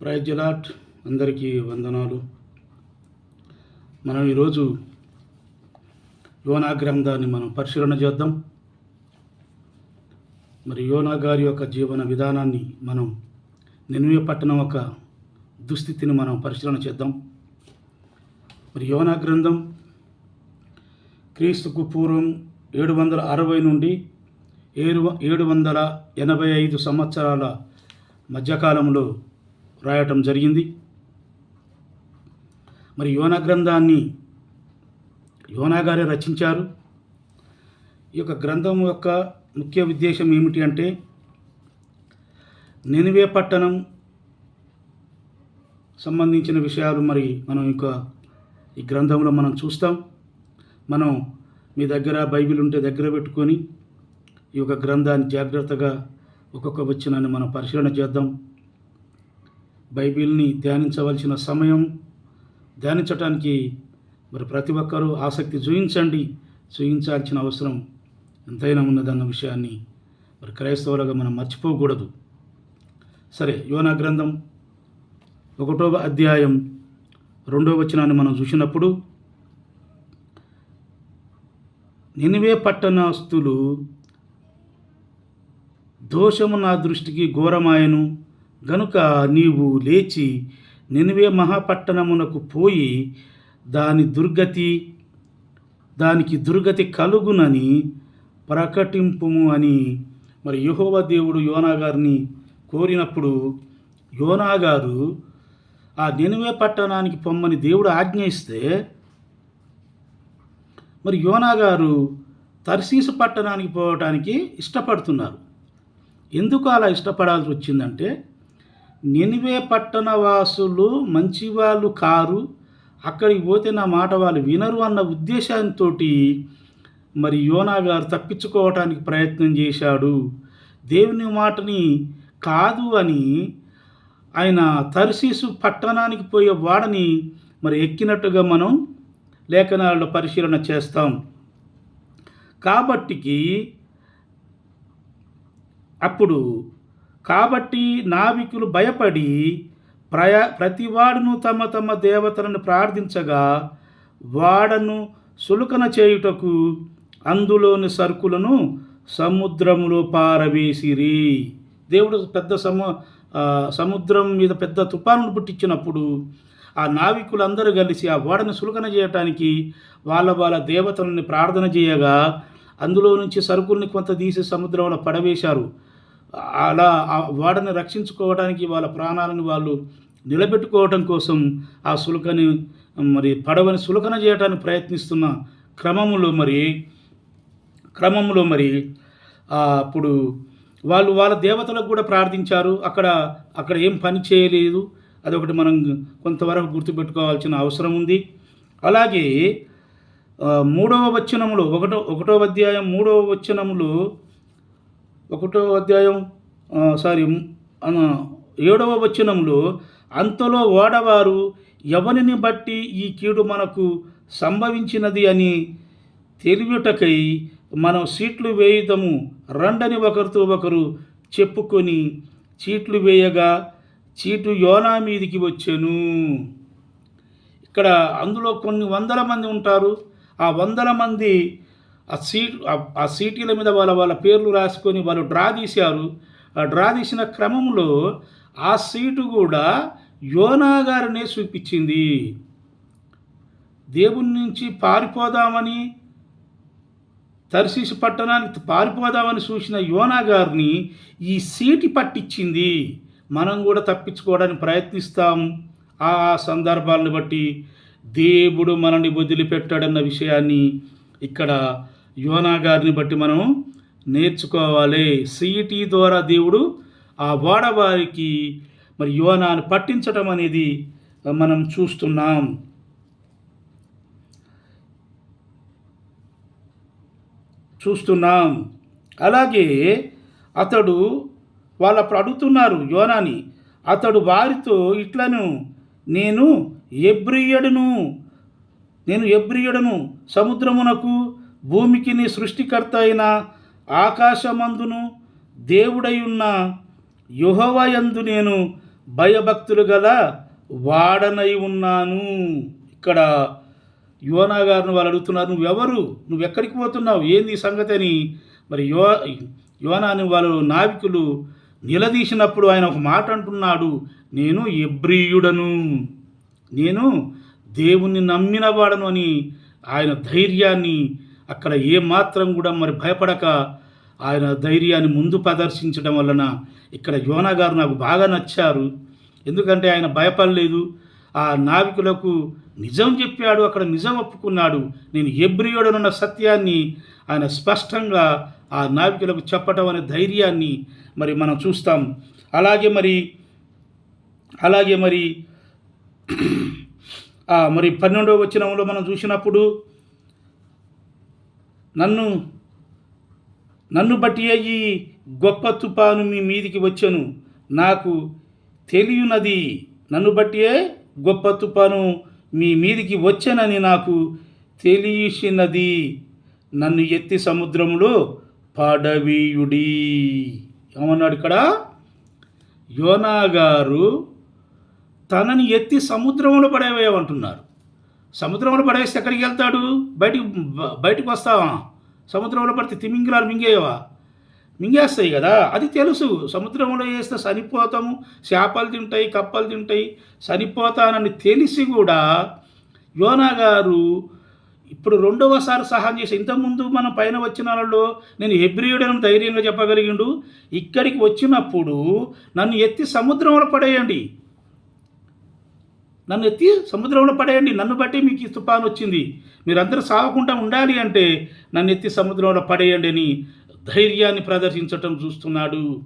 ప్రైజ్లాట్ అందరికీ వందనాలు. మనం ఈరోజు యోనా గ్రంథాన్ని మనం పరిశీలన చేద్దాం. మరి యోనా గారి యొక్క జీవన విధానాన్ని మనం నిన్వే పట్టణం ఒక దుస్థితిని మనం పరిశీలన చేద్దాం. మరి యోనా గ్రంథం క్రీస్తుకు పూర్వం ఏడు వందల అరవై నుండి ఏడు ఏడు వందల ఎనభై ఐదు సంవత్సరాల మధ్యకాలంలో రాయటం జరిగింది. మరి యోనా గ్రంథాన్ని యోనా గారే రచించారు. ఈ యొక్క గ్రంథం యొక్క ముఖ్య ఉద్దేశం ఏమిటి అంటే నెనివే పట్టణం సంబంధించిన విషయాలు మరి మనం ఇంకా ఈ గ్రంథంలో మనం చూస్తాం. మనం మీ దగ్గర బైబిల్ ఉంటే దగ్గర పెట్టుకొని ఈ యొక్క గ్రంథాన్ని జాగ్రత్తగా ఒక్కొక్క వచ్చినాన్ని మనం పరిశీలన చేద్దాం. బైబిల్ని ధ్యానించవలసిన సమయం ధ్యానించటానికి మరి ప్రతి ఒక్కరూ ఆసక్తి చూయించండి చూయించాల్సిన అవసరం ఎంతైనా ఉన్నదన్న విషయాన్ని మరి క్రైస్తవులుగా మనం మర్చిపోకూడదు. సరే యోనా గ్రంథం ఒకటో అధ్యాయం రెండో వచనాన్ని మనం చూసినప్పుడు నినివే పట్టణస్తులు దోషము నా దృష్టికి ఘోరమాయను. గనుక నీవు లేచి నినివే మహాపట్టణమునకు పోయి దాని దుర్గతి దానికి దుర్గతి కలుగునని ప్రకటింపుము అని మరి యహోవ దేవుడు యోనా గారిని కోరినప్పుడు యోనా గారు ఆ నినివే పట్టణానికి పొమ్మని దేవుడు ఆజ్ఞ ఇస్తే మరి యోనా గారు తర్సీసు పట్టణానికి పోవటానికి ఇష్టపడుతున్నారు. ఎందుకు అలా ఇష్టపడాల్సి వచ్చిందంటే నినివే పట్టణ వాసులు మంచివాళ్ళు కారు. అక్కడికి పోతే నా మాట వాళ్ళు వినరు అన్న ఉద్దేశంతో మరి యోనా గారు తప్పించుకోవటానికి ప్రయత్నం చేశాడు. దేవుని మాటని కాదు అని ఆయన తర్సీసు పట్టణానికి పోయే వాడని మరి ఎక్కినట్టుగా మనం లేఖనాల్లో పరిశీలన చేస్తాం. కాబట్టికి అప్పుడు కాబట్టి నావికులు భయపడి ప్రయా ప్రతివాడును తమ తమ దేవతలను ప్రార్థించగా వాడను సులుకన చేయుటకు అందులోని సరుకులను సముద్రములో పారవేసిరి. దేవుడు పెద్ద సము సముద్రం మీద పెద్ద తుఫాను పుట్టించినప్పుడు ఆ నావికులందరూ కలిసి ఆ ఓడను సులుకన చేయటానికి వాళ్ళ వాళ్ళ దేవతలని ప్రార్థన చేయగా అందులో నుంచి సరుకుల్ని కొంత తీసి సముద్రంలో పడవేశారు. అలా వాడని రక్షించుకోవడానికి వాళ్ళ ప్రాణాలను వాళ్ళు నిలబెట్టుకోవటం కోసం ఆ సులుకని మరి పడవని సులకన చేయడానికి ప్రయత్నిస్తున్న క్రమములో మరి క్రమంలో మరి అప్పుడు వాళ్ళు వాళ్ళ దేవతలకు కూడా ప్రార్థించారు. అక్కడ అక్కడ ఏం పని చేయలేదు. అదొకటి మనం కొంతవరకు గుర్తుపెట్టుకోవాల్సిన అవసరం ఉంది. అలాగే మూడవ వచనంలో ఒకటో ఒకటో అధ్యాయం మూడవ వచనంలో ఒకటో అధ్యాయం సారీ ఏడవ వచనంలో అంతలో ఓడవారు ఎవరిని బట్టి ఈ కీడు మనకు సంభవించినది అని తెలియటకై మనం సీట్లు వేయుదము. రండని ఒకరితో ఒకరు చెప్పుకొని చీట్లు వేయగా చీటు యోనా మీదికి వచ్చాను. ఇక్కడ అందులో కొన్ని వందల మంది ఉంటారు. ఆ వందల మంది ఆ సీట్ ఆ- సీటీల మీద వాళ్ళ వాళ్ళ పేర్లు రాసుకొని వాళ్ళు డ్రా తీశారు. ఆ డ్రా తీసిన క్రమంలో ఆ సీటు కూడా యోనా గారినే చూపించింది. దేవుని నుంచి పారిపోదామని తర్శీసు పట్టణానికి పారిపోదామని చూసిన యోనా గారిని ఈ సీటి పట్టించింది. మనం కూడా తప్పించుకోవడానికి ప్రయత్నిస్తాం. ఆ సందర్భాలను బట్టి దేవుడు మనల్ని వదిలిపెట్టాడన్న విషయాన్ని ఇక్కడ యోనా గారిని బట్టి మనం నేర్చుకోవాలి. సిఈటి ద్వారా దేవుడు ఆ వాడవారికి మరి యోనాను పట్టించటం అనేది మనం చూస్తున్నాం. చూస్తున్నాం. అలాగే అతడు వాళ్ళు అప్పుడు అడుగుతున్నారు యోనాని అతడు వారితో ఇట్లను నేను ఎబ్రియుడును నేను ఎబ్రియుడను సముద్రమునకు భూమికి నీ సృష్టికర్త అయిన ఆకాశమందును దేవుడై ఉన్న యుహవయందు నేను భయభక్తులు గల వాడనై ఉన్నాను. ఇక్కడ యువనా గారిని వాళ్ళు అడుగుతున్నారు నువ్వెవరు? నువ్వు ఎక్కడికి పోతున్నావు? ఏంది సంగతి అని మరి యువ యువనాని వాళ్ళు నావికులు నిలదీసినప్పుడు ఆయన ఒక మాట అంటున్నాడు నేను ఎబ్రియుడను. నేను దేవుణ్ణి నమ్మిన వాడను అని ఆయన ధైర్యాన్ని అక్కడ ఏమాత్రం కూడా మరి భయపడక ఆయన ధైర్యాన్ని ముందు ప్రదర్శించడం వలన ఇక్కడ యోనా గారు నాకు బాగా నచ్చారు. ఎందుకంటే ఆయన భయపడలేదు. ఆ నావికులకు నిజం చెప్పాడు అక్కడ నిజం ఒప్పుకున్నాడు. నేను ఎబ్రియోడనున్న సత్యాన్ని ఆయన స్పష్టంగా ఆ నావికులకు చెప్పటం అనే ధైర్యాన్ని మరి మనం చూస్తాం. అలాగే మరి అలాగే మరి మరి పన్నెండవ వచనంలో మనం చూసినప్పుడు నన్ను నన్ను బట్టి ఈ గొప్ప తుపాను మీ మీదికి వచ్చాను. నాకు తెలియనది నన్ను బట్టియే గొప్ప తుపాను మీ మీదికి వచ్చానని నాకు తెలిసినది నన్ను ఎత్తి సముద్రంలో పడవీయుడి. ఏమన్నాడు ఇక్కడ? యోనా గారు తనని ఎత్తి సముద్రంలో పడేవేయమంటున్నారు. సముద్రంలో పడేస్తే ఎక్కడికి వెళ్తాడు? బయటికి బయటకు బయటికి వస్తావా? సముద్రంలో పడితే తిమింగిలాలు మింగేవా? మింగేస్తాయి కదా? అది తెలుసు. సముద్రంలో వేస్తే చనిపోతాము చేపలు తింటాయి కప్పలు తింటాయి చనిపోతానని తెలిసి కూడా యోనా గారు ఇప్పుడు రెండవసారి సహాయం చేసి ఇంతకుముందు మనం పైన వచ్చిన వాళ్ళలో నేను హెబ్రియుడని ధైర్యంగా చెప్పగలిగిండు. ఇక్కడికి వచ్చినప్పుడు నన్ను ఎత్తి సముద్రంలో పడేయండి. నన్ను ఎత్తి సముద్రంలో పడేయండి నన్ను బట్టి మీకు ఈ తుఫాను వచ్చింది. మీరందరూ సాగకుండా ఉండాలి అంటే నన్ను ఎత్తి సముద్రంలో పడేయండి అని ధైర్యాన్ని ప్రదర్శించటం చూస్తున్నాడు.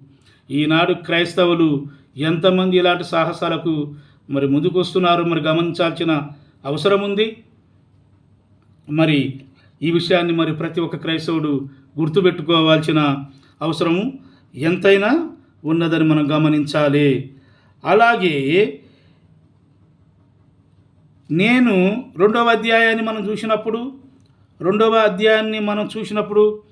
ఈనాడు క్రైస్తవులు ఎంతమంది ఇలాంటి సాహసాలకు మరి ముందుకు వస్తున్నారు మరి గమనించాల్సిన అవసరం ఉంది. మరి ఈ విషయాన్ని మరి ప్రతి ఒక్క క్రైస్తవుడు గుర్తుపెట్టుకోవాల్సిన అవసరము ఎంతైనా ఉన్నదని మనం గమనించాలి. అలాగే నేను రెండవ అధ్యాయాన్ని మనం చూసినప్పుడు రెండవ అధ్యాయాన్ని మనం చూసినప్పుడు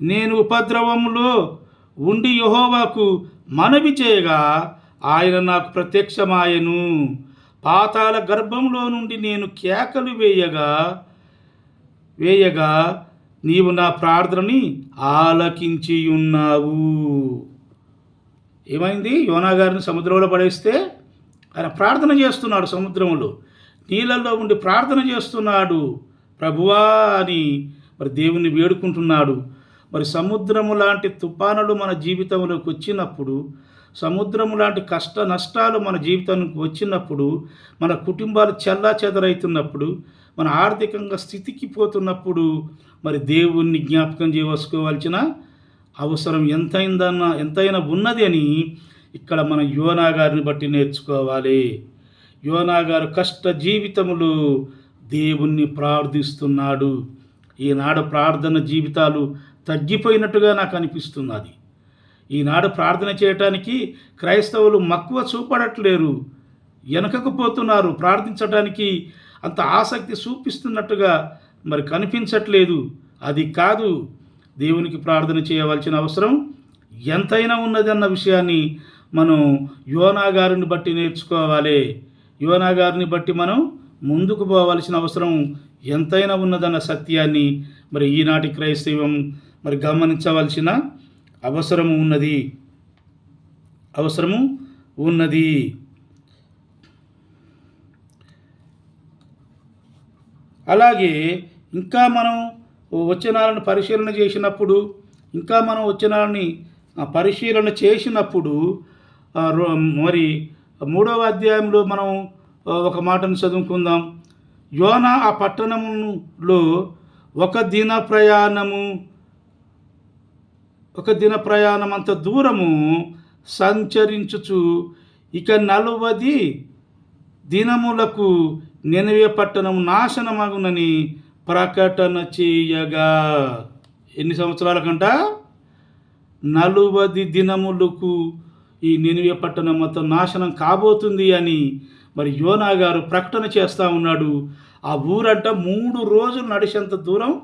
నేను ఉపద్రవంలో ఉండి యహోవాకు మనవి చేయగా ఆయన నాకు ప్రత్యక్షమాయను. పాతాల గర్భంలో నుండి నేను కేకలు వేయగా వేయగా నీవు నా ప్రార్థనని ఆలకించి ఉన్నావు. ఏమైంది? యోనా గారిని సముద్రంలో పడేస్తే ఆయన ప్రార్థన చేస్తున్నాడు సముద్రంలో. నీళ్ళల్లో ఉండి ప్రార్థన చేస్తున్నాడు. ప్రభువా అని మరి దేవుణ్ణి వేడుకుంటున్నాడు. మరి సముద్రము లాంటి తుఫానులు మన జీవితంలోకి వచ్చినప్పుడు సముద్రము లాంటి కష్ట నష్టాలు మన జీవితానికి వచ్చినప్పుడు మన కుటుంబాలు చల్లా చెదరైతున్నప్పుడు మన ఆర్థికంగా స్థితికి పోతున్నప్పుడు మరి దేవుణ్ణి జ్ఞాపకం చేసుకోవాల్సిన అవసరం ఎంతైందన్న ఎంతైనా ఉన్నది అని ఇక్కడ మన యువనా గారిని బట్టి నేర్చుకోవాలి. యోనా గారు కష్ట జీవితములు దేవుణ్ణి ప్రార్థిస్తున్నాడు. ఈనాడు ప్రార్థన జీవితాలు తగ్గిపోయినట్టుగా నాకు అనిపిస్తున్నది. ఈనాడు ప్రార్థన చేయటానికి క్రైస్తవులు మక్కువ చూపడట్లేరు. వెనకకు పోతున్నారు. ప్రార్థించడానికి అంత ఆసక్తి చూపిస్తున్నట్టుగా మరి కనిపించట్లేదు. అది కాదు దేవునికి ప్రార్థన చేయవలసిన అవసరం ఎంతైనా ఉన్నదన్న విషయాన్ని మనం యోనా గారిని బట్టి నేర్చుకోవాలి. యోనా గారిని బట్టి మనం ముందుకు పోవాల్సిన అవసరం ఎంతైనా ఉన్నదన్న సత్యాన్ని మరి ఈనాటి క్రైస్తవం మరి గమనించవలసిన అవసరము ఉన్నది. అవసరము ఉన్నది. అలాగే ఇంకా మనం వచనాలను పరిశీలన చేసినప్పుడు ఇంకా మనం వచనాలని పరిశీలన చేసినప్పుడు రో- మరి మూడవ అధ్యాయంలో మనం ఒక మాటను చదువుకుందాం. యోన ఆ పట్టణములో ఒక దిన ప్రయాణము ఒక దిన ప్రయాణం అంత దూరము సంచరించుచు ఇక నలువది దినములకు నెనవే పట్టణం నాశనమగునని ప్రకటన చేయగా. ఎన్ని సంవత్సరాల కంట నలువది దినములకు ఈ నినివే పట్టణం మొత్తం నాశనం కాబోతుంది అని మరి యోనా గారు ప్రకటన చేస్తూ ఉన్నాడు. ఆ ఊరంట మూడు రోజులు నడిచేంత దూరం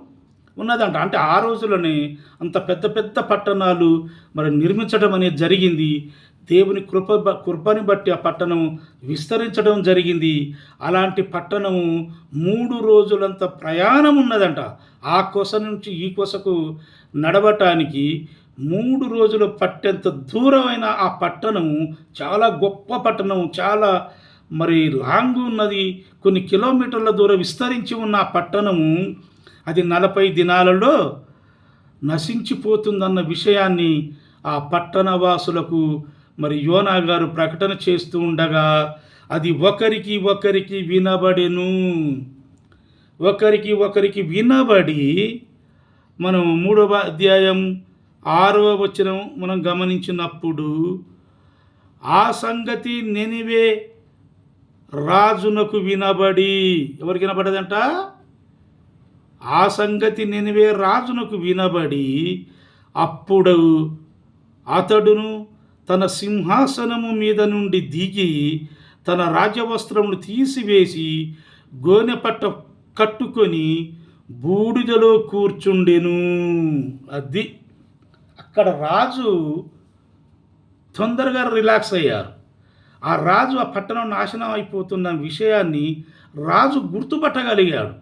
ఉన్నదంట. అంటే ఆ రోజులోనే అంత పెద్ద పెద్ద పట్టణాలు మరి నిర్మించడం అనేది జరిగింది. దేవుని కృప బ- కృపని బట్టి ఆ పట్టణం విస్తరించడం జరిగింది. అలాంటి పట్టణము మూడు రోజులంత ప్రయాణం ఉన్నదంట. ఆ కొస నుంచి ఈ కొసకు నడవటానికి మూడు రోజులు పట్టేంత దూరమైన ఆ పట్టణము చాలా గొప్ప పట్టణం చాలా మరి లాంగ్ ఉన్నది. కొన్ని కిలోమీటర్ల దూరం విస్తరించి ఉన్న ఆ పట్టణము అది నలభై దినాలలో నశించిపోతుందన్న విషయాన్ని ఆ పట్టణ వాసులకు మరి యోనా గారు ప్రకటన చేస్తూ ఉండగా అది ఒకరికి ఒకరికి వినబడెను. ఒకరికి ఒకరికి వినబడి మనం మూడవ అధ్యాయం ఆరవ వచనం మనం గమనించినప్పుడు ఆ సంగతి నెనివే రాజునకు వినబడి ఎవరికి వినబడదంట? ఆ సంగతి నెనివే రాజునకు వినబడి అప్పుడు అతడును తన సింహాసనము మీద నుండి దిగి తన రాజ్యవస్త్రమును తీసివేసి గోనె పట్ట కట్టుకొని బూడిదలో కూర్చుండెను. అది అక్కడ రాజు తొందరగా రిలాక్స్ అయ్యారు. ఆ రాజు ఆ పట్టణం నాశనం అయిపోతున్న విషయాన్ని రాజు గుర్తుపట్టగలిగాడు.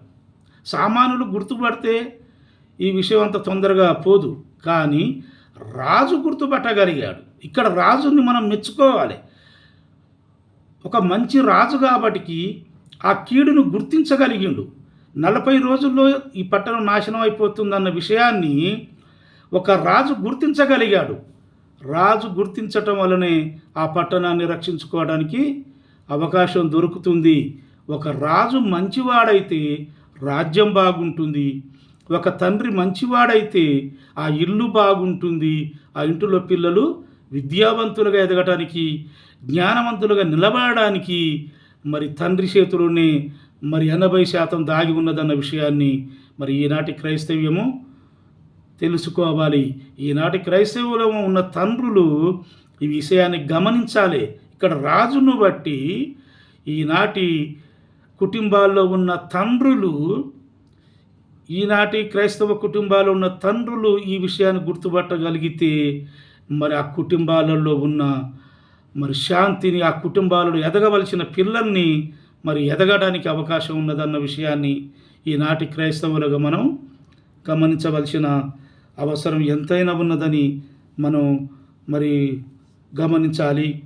సామానులు గుర్తుపడితే ఈ విషయం అంత తొందరగా పోదు. కానీ రాజు గుర్తుపట్టగలిగాడు. ఇక్కడ రాజుని మనం మెచ్చుకోవాలి. ఒక మంచి రాజు కాబట్టికి ఆ కీడును గుర్తించగలిగిండు. నలభై రోజుల్లో ఈ పట్టణం నాశనం అయిపోతుందన్న విషయాన్ని ఒక రాజు గుర్తించగలిగాడు. రాజు గుర్తించటం వలనే ఆ పట్టణాన్ని రక్షించుకోవడానికి అవకాశం దొరుకుతుంది. ఒక రాజు మంచివాడైతే రాజ్యం బాగుంటుంది. ఒక తండ్రి మంచివాడైతే ఆ ఇల్లు బాగుంటుంది. ఆ ఇంటిలో పిల్లలు విద్యావంతులుగా ఎదగటానికి జ్ఞానవంతులుగా నిలబడడానికి మరి తండ్రి చేతిలోనే మరి ఎనభై శాతం దాగి ఉన్నదన్న విషయాన్ని మరి ఈనాటి క్రైస్తవ్యము తెలుసుకోవాలి. ఈనాటి క్రైస్తవులో ఉన్న తండ్రులు ఈ విషయాన్ని గమనించాలి. ఇక్కడ రాజును బట్టి ఈనాటి కుటుంబాల్లో ఉన్న తండ్రులు ఈనాటి క్రైస్తవ కుటుంబాల్లో ఉన్న తండ్రులు ఈ విషయాన్ని గుర్తుపట్టగలిగితే మరి ఆ కుటుంబాలలో ఉన్న మరి శాంతిని ఆ కుటుంబాలలో ఎదగవలసిన పిల్లల్ని మరి ఎదగడానికి అవకాశం ఉన్నదన్న విషయాన్ని ఈనాటి క్రైస్తవులుగా మనం గమనించవలసిన అవసరం ఎంతైనా ఉన్నదని మనం మరి గమనించాలి.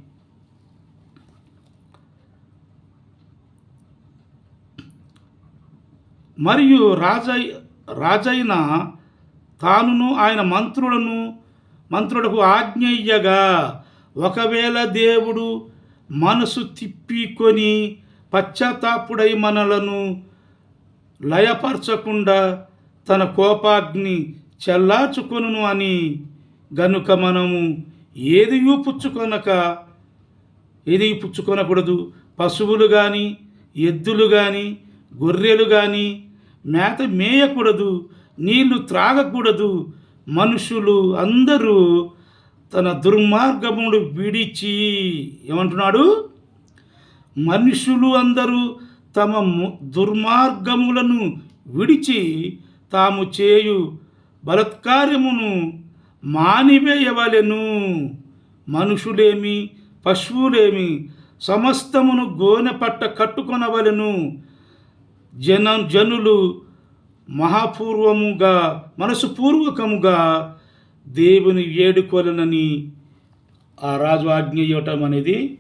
మరియు రాజై రాజైన తానును ఆయన మంత్రులను మంత్రులకు ఆజ్ఞయ్యగా ఒకవేళ దేవుడు మనసు తిప్పికొని పశ్చాత్తాపుడై మనలను లయపరచకుండా తన కోపాగ్ని చల్లాచుకొను అని గనుక మనము ఏది పుచ్చుకొనక ఏది పుచ్చుకొనకూడదు పశువులు కానీ ఎద్దులు కానీ గొర్రెలు కానీ మేత మేయకూడదు నీళ్ళు త్రాగకూడదు. మనుషులు అందరూ తన దుర్మార్గమును విడిచి ఏమంటున్నాడు? మనుషులు అందరూ తమ దుర్మార్గములను విడిచి తాము చేయు బలత్కార్యమును మానివేయవలెను. మనుషులేమి పశువులేమి సమస్తమును గోనె పట్ట కట్టుకొనవలెను. జన జనులు మహాపూర్వముగా మనసుపూర్వకముగా దేవుని వేడుకోలనని ఆ రాజు ఆజ్ఞ ఇవ్వటం అనేది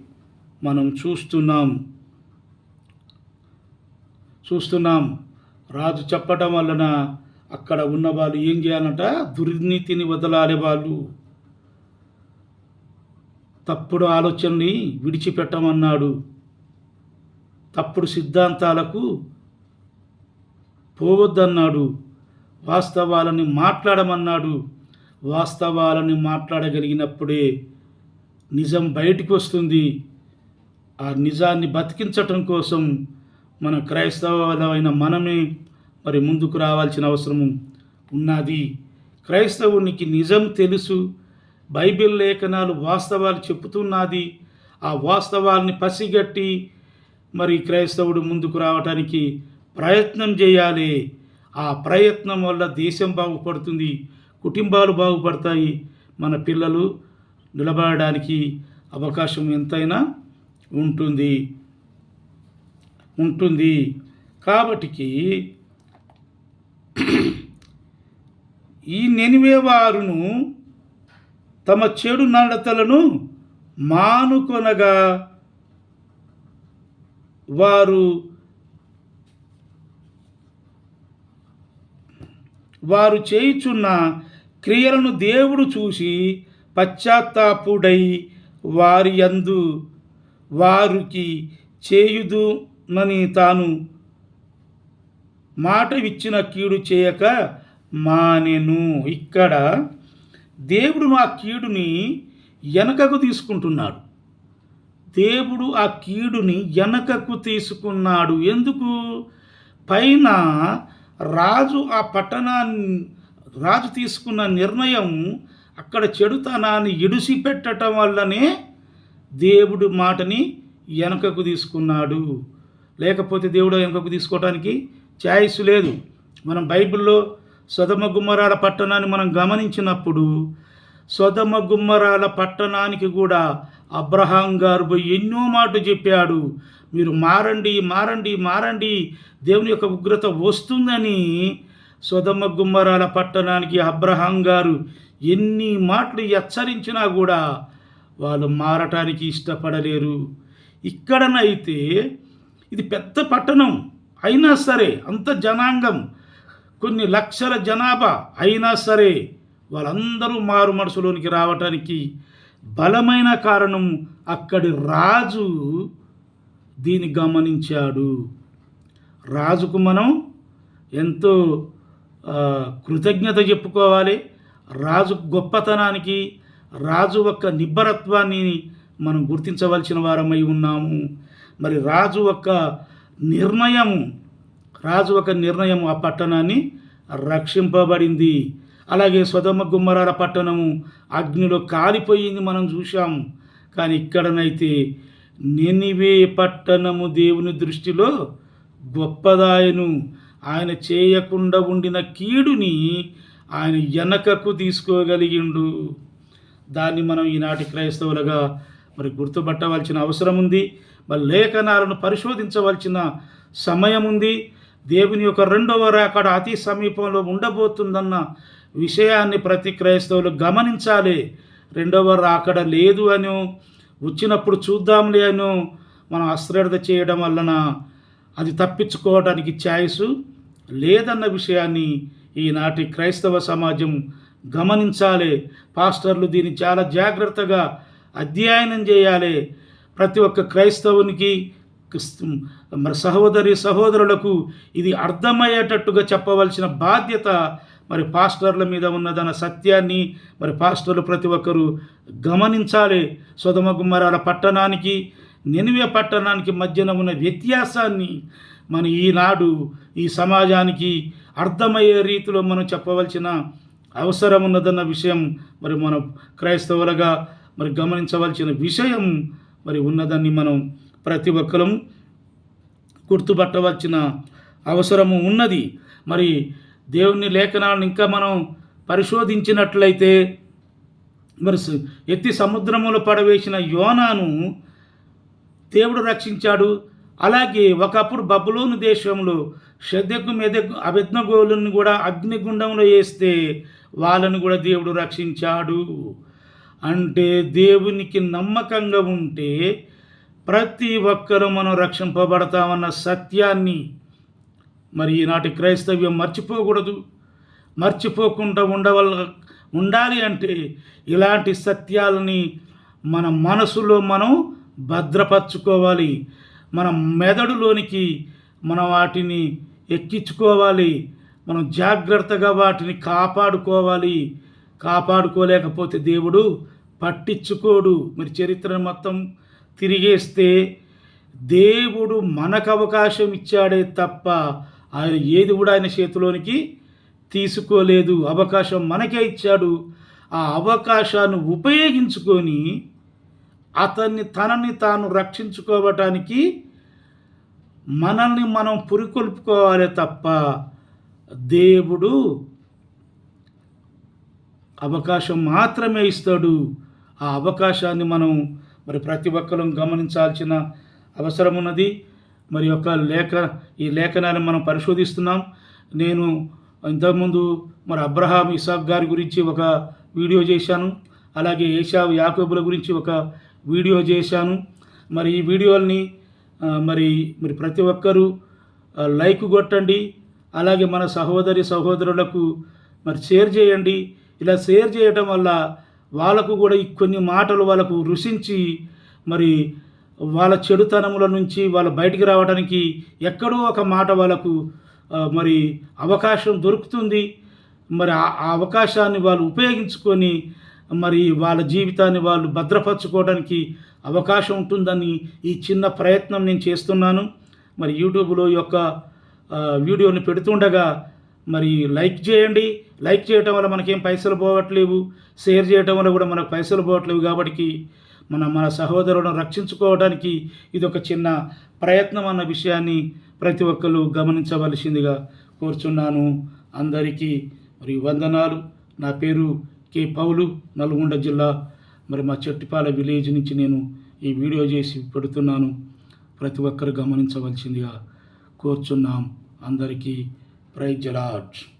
మనం చూస్తున్నాం. చూస్తున్నాం. రాజు చెప్పటం వలన అక్కడ ఉన్న వాళ్ళు ఏం చేయాలంట? దుర్నీతిని వదలాలి వాళ్ళు. తప్పుడు ఆలోచనని విడిచిపెట్టమన్నాడు. తప్పుడు సిద్ధాంతాలకు పోవద్దన్నాడు. వాస్తవాలని మాట్లాడమన్నాడు. వాస్తవాలని మాట్లాడగలిగినప్పుడే నిజం బయటికి వస్తుంది. ఆ నిజాన్ని బతికించటం కోసం మన క్రైస్తవులమైన మనమే మరి ముందుకు రావాల్సిన అవసరం ఉన్నది. క్రైస్తవునికి నిజం తెలుసు బైబిల్ లేఖనాలు వాస్తవాలు చెప్తున్నది ఆ వాస్తవాల్ని పసిగట్టి మరి క్రైస్తవుడు ముందుకు రావటానికి ప్రయత్నం చేయాలి. ఆ ప్రయత్నం వల్ల దేశం బాగుపడుతుంది కుటుంబాలు బాగుపడతాయి. మన పిల్లలు నిలబడడానికి అవకాశం ఎంతైనా ఉంటుంది. ఉంటుంది. కాబట్టికి ఈ నెనివే వారును తమ చెడు నడతలను మానుకొనగా వారు వారు చేయుచున్న క్రియలను దేవుడు చూసి పశ్చాత్తాపుడై వారి యందు వారికి చేయుదునని తాను మాట ఇచ్చిన కీడు చేయక మానెను. ఇక్కడ దేవుడు ఆ కీడుని వెనకకు తీసుకుంటున్నాడు. దేవుడు ఆ కీడుని వెనకకు తీసుకున్నాడు. ఎందుకు? పైన రాజు ఆ పట్టణాన్ని రాజు తీసుకున్న నిర్ణయం అక్కడ చెడుతనాన్ని ఇడిసిపెట్టడం వల్లనే దేవుడు మాటని వెనకకు తీసుకున్నాడు. లేకపోతే దేవుడు వెనకకు తీసుకోవడానికి ఛాయిస్ లేదు. మనం బైబిల్లో సొదమ గుమ్మరాల పట్టణాన్ని మనం గమనించినప్పుడు సొదమ గుమ్మరాల పట్టణానికి కూడా అబ్రహాం గారు పోయి ఎన్నో మాటలు చెప్పాడు. మీరు మారండి మారండి మారండి. దేవుని యొక్క ఉగ్రత వస్తుందని సొదమ గుమ్మరాల పట్టణానికి అబ్రహాం గారు ఎన్ని మాటలు హెచ్చరించినా కూడా వాళ్ళు మారటానికి ఇష్టపడలేరు. ఇక్కడనైతే ఇది పెద్ద పట్టణం. అయినా సరే అంత జనాంగం. కొన్ని లక్షల జనాభా అయినా సరే వాళ్ళందరూ మారు మనసులోనికి రావటానికి బలమైన కారణం అక్కడి రాజు దీన్ని గమనించాడు. రాజుకు మనం ఎంతో కృతజ్ఞత చెప్పుకోవాలి. రాజు గొప్పతనానికి రాజు యొక్క నిబ్బరత్వాన్ని మనం గుర్తించవలసిన వారమై ఉన్నాము. మరి రాజు యొక్క నిర్ణయము రాజు ఒక నిర్ణయం ఆ పట్టణాన్ని రక్షింపబడింది. అలాగే స్వదమ గుమ్మరాల పట్టణము అగ్నిలో కాలిపోయింది మనం చూశాం. కానీ ఇక్కడనైతే నెనివే పట్టణము దేవుని దృష్టిలో గొప్పదాయను. ఆయన చేయకుండా ఉండిన కీడుని ఆయన వెనకకు తీసుకోగలిగిండు. దాన్ని మనం ఈనాటి క్రైస్తవులుగా మరి గుర్తుపట్టవలసిన అవసరం ఉంది మరి లేఖనాలను పరిశోధించవలసిన సమయం ఉంది దేవుని యొక్క రెండవ రాకడ అతి సమీపంలో ఉండబోతుందన్న విషయాన్ని ప్రతి క్రైస్తవులు గమనించాలి. రెండవ రాకడ లేదు అని వచ్చినప్పుడు చూద్దాంలే అని మనం అశ్రద్ధ చేయడం వలన అది తప్పించుకోవడానికి ఛాయిస్ లేదన్న విషయాన్ని ఈనాటి క్రైస్తవ సమాజం గమనించాలి. పాస్టర్లు దీన్ని చాలా జాగ్రత్తగా అధ్యయనం చేయాలి. ప్రతి ఒక్క క్రైస్తవునికి మరి సహోదరి సహోదరులకు ఇది అర్థమయ్యేటట్టుగా చెప్పవలసిన బాధ్యత మరి పాస్టర్ల మీద ఉన్నదన్న సత్యాన్ని మరి పాస్టర్లు ప్రతి ఒక్కరూ గమనించాలి. సుధమ గుమ్మరాల పట్టణానికి నినివే పట్టణానికి మధ్యన ఉన్న వ్యత్యాసాన్ని మన ఈనాడు ఈ సమాజానికి అర్థమయ్యే రీతిలో మనం చెప్పవలసిన అవసరం ఉన్నదన్న విషయం మరి మన క్రైస్తవులుగా మరి గమనించవలసిన విషయం మరి ఉన్నదని మనం ప్రతి ఒక్కరం గుర్తుపట్టవలసిన అవసరము ఉన్నది. మరి దేవుని లేఖనాలను ఇంకా మనం పరిశోధించినట్లయితే మరి ఎత్తి సముద్రములో పడవేసిన యోనాను దేవుడు రక్షించాడు. అలాగే ఒకప్పుడు బబులోను దేశంలో శ్రద్ధకు మెదకు అభిజ్ఞగోలను కూడా అగ్నిగుండంలో వేస్తే వాళ్ళని కూడా దేవుడు రక్షించాడు. అంటే దేవునికి నమ్మకంగా ఉంటే ప్రతి ఒక్కరూ మనం రక్షింపబడతామన్న సత్యాన్ని మరి ఈనాటి క్రైస్తవ్యం మర్చిపోకూడదు. మర్చిపోకుండా ఉండవల్ల ఉండాలి అంటే ఇలాంటి సత్యాలని మన మనసులో మనం భద్రపరచుకోవాలి. మన మెదడులోనికి మనం వాటిని ఎక్కించుకోవాలి. మనం జాగ్రత్తగా వాటిని కాపాడుకోవాలి. కాపాడుకోలేకపోతే దేవుడు పట్టించుకోడు. మరి చరిత్ర మొత్తం తిరిగేస్తే దేవుడు మనకు అవకాశం ఇచ్చాడే తప్ప ఆయన ఏది కూడా ఆయన చేతిలోనికి తీసుకోలేదు. అవకాశం మనకే ఇచ్చాడు. ఆ అవకాశాన్ని ఉపయోగించుకొని అతన్ని తనని తాను రక్షించుకోవటానికి మనల్ని మనం పురికొల్పుకోవాలి తప్ప దేవుడు అవకాశం మాత్రమే ఇస్తాడు. ఆ అవకాశాన్ని మనం మరి ప్రతి ఒక్కరూ గమనించాల్సిన అవసరం ఉన్నది. మరి యొక్క లేఖ ఈ లేఖనాన్ని మనం పరిశోధిస్తున్నాం. నేను ఇంతకుముందు మరి అబ్రహాం ఇసాక్ గారి గురించి ఒక వీడియో చేశాను. అలాగే ఏషావు యాకోబుల గురించి ఒక వీడియో చేశాను. మరి ఈ వీడియోల్ని మరి మరి ప్రతి ఒక్కరూ లైక్ కొట్టండి. అలాగే మన సహోదరి సహోదరులకు మరి షేర్ చేయండి. ఇలా షేర్ చేయటం వల్ల వాళ్ళకు కూడా కొన్ని మాటలు వాళ్ళకు రుచించి మరి వాళ్ళ చెడుతనముల నుంచి వాళ్ళు బయటికి రావడానికి ఎక్కడో ఒక మాట వాళ్ళకు మరి అవకాశం దొరుకుతుంది. మరి ఆ అవకాశాన్ని వాళ్ళు ఉపయోగించుకొని మరి వాళ్ళ జీవితాన్ని వాళ్ళు భద్రపరచుకోవడానికి అవకాశం ఉంటుందని ఈ చిన్న ప్రయత్నం నేను చేస్తున్నాను. మరి యూట్యూబ్లో యొక్క వీడియోని పెడుతుండగా మరి లైక్ చేయండి. లైక్ చేయటం వల్ల మనకేం పైసలు పోవట్లేవు. షేర్ చేయటం వల్ల కూడా మనకు పైసలు పోవట్లేవు కాబట్టి మన మన సహోదరులను రక్షించుకోవడానికి ఇది ఒక చిన్న ప్రయత్నం అన్న విషయాన్ని ప్రతి ఒక్కరు గమనించవలసిందిగా కోరుచున్నాను. అందరికీ మరి వందనాలు. నా పేరు కే. పౌలు నల్గొండ జిల్లా. మరి మా చెట్టిపాల విలేజ్ నుంచి నేను ఈ వీడియో చేసి పెడుతున్నాను. ప్రతి ఒక్కరు గమనించవలసిందిగా కోరుచున్నాం. అందరికీ Praise the Lord.